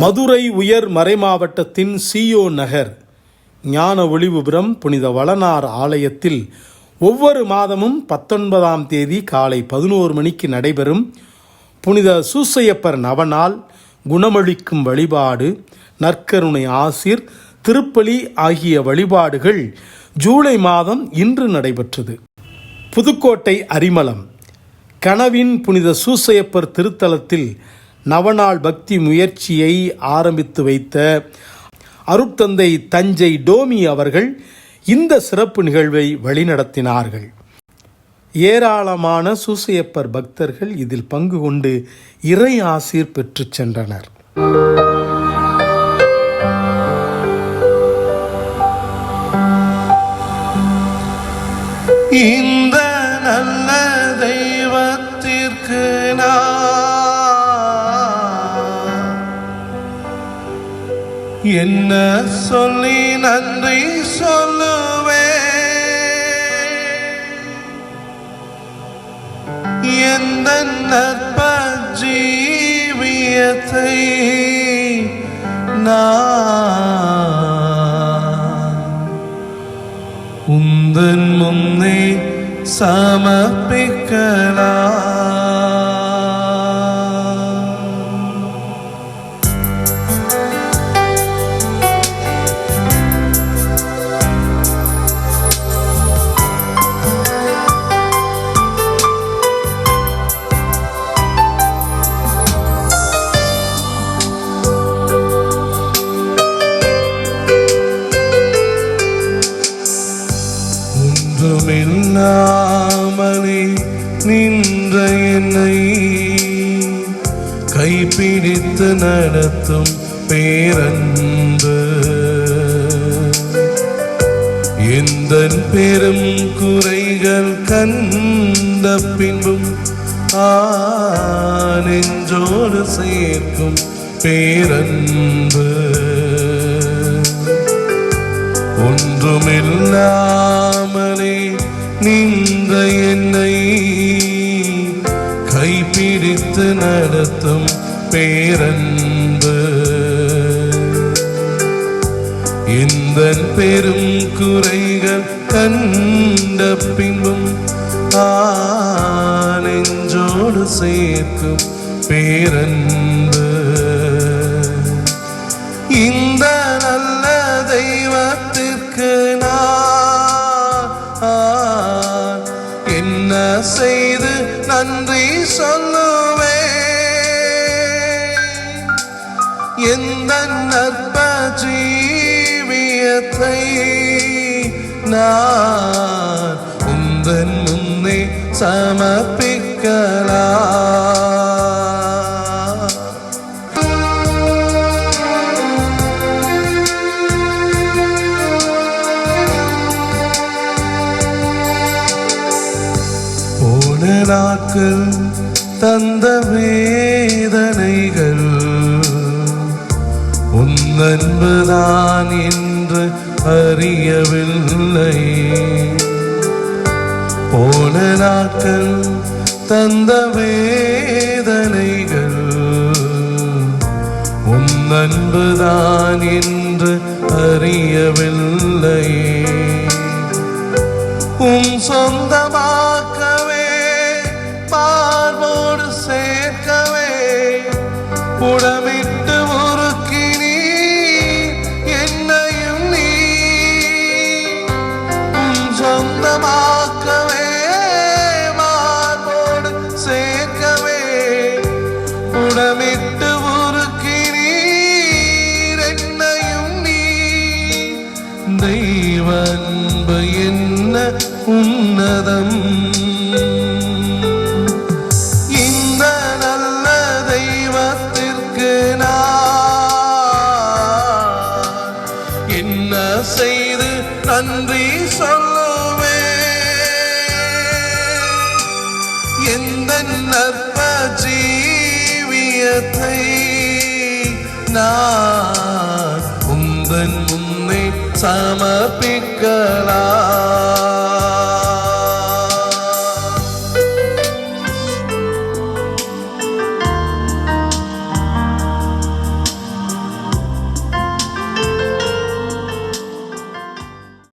மதுரை உயர் மறைமாவட்டத்தின் சியோ நகர் ஞான ஒளிவுபுரம் புனித வளனார் ஆலயத்தில் ஒவ்வொரு மாதமும் பத்தொன்பதாம் தேதி காலை பதினோரு மணிக்கு நடைபெறும் புனித சூசையப்பர் நவநாள் குணமளிக்கும் வழிபாடு நற்கருணை ஆசிர் திருப்பலி ஆகிய வழிபாடுகள் ஜூலை மாதம் இன்று நடைபெற்றது. புதுக்கோட்டை அரிமளம் கனவின் புனித சூசையப்பர் திருத்தலத்தில் நவநாள் பக்தி முயற்சியை ஆரம்பித்து வைத்த அருட்தந்தை தஞ்சை டோமி அவர்கள் இந்த சிறப்பு நிகழ்வை வழிநடத்தினார்கள். ஏராளமான சூசையப்பர் பக்தர்கள் இதில் பங்கு கொண்டு இறை ஆசீர் பெற்று சென்றனர். இந்த நல்ல தெய்வத்திற்கு நான் என்ன சொல்லி நன்றி சொல்லுவே எந்த நற்ப ஜீவியத்தை நான் உந்தன் முன்னே சமர்ப்பிக்கலாம். ஒன்றுமில்லாமலே நின்ற என்னை கைப்பிடித்து நடத்தும் பேரன்பு. எந்த பெரும் குறைகள் கண்ட பின்பும் நெஞ்சோடு சேர்க்கும் பேரன்பு. ஒன்றுமில்லா கைப்பிடித்து நடத்தும் பேரன்பு. இந்த பெரும் குறைகள் கண்ட பின்பும் ஆ நெஞ்சோடு சேர்க்கும் பேரன்பு. எந்த நற்ப ஜீவியத்தை நான் உந்தன் முன்னே சமர்ப்பிக்கலா? போன நாட்கள் தந்த வேத அன்புதான் என்று அறியவில்லை. போன நாட்கள் தந்த வேதனைகள் உன் அன்புதான் என்று அறியவில்லை. உம் சொந்தமாக்கவே பார்வோடு சேர்க்கவே உட சொந்தமாக்கவே மார்போடு சேர்க்கவே. புடமிட்டு உருக்கினீர் என்னையும் நீ. தெய்வன்பு என்ன உன்னதம்? எந்த நற்ப ஜீவியத்தை நான் உந்தன் முன்னே சமர்ப்பிக்கலாம்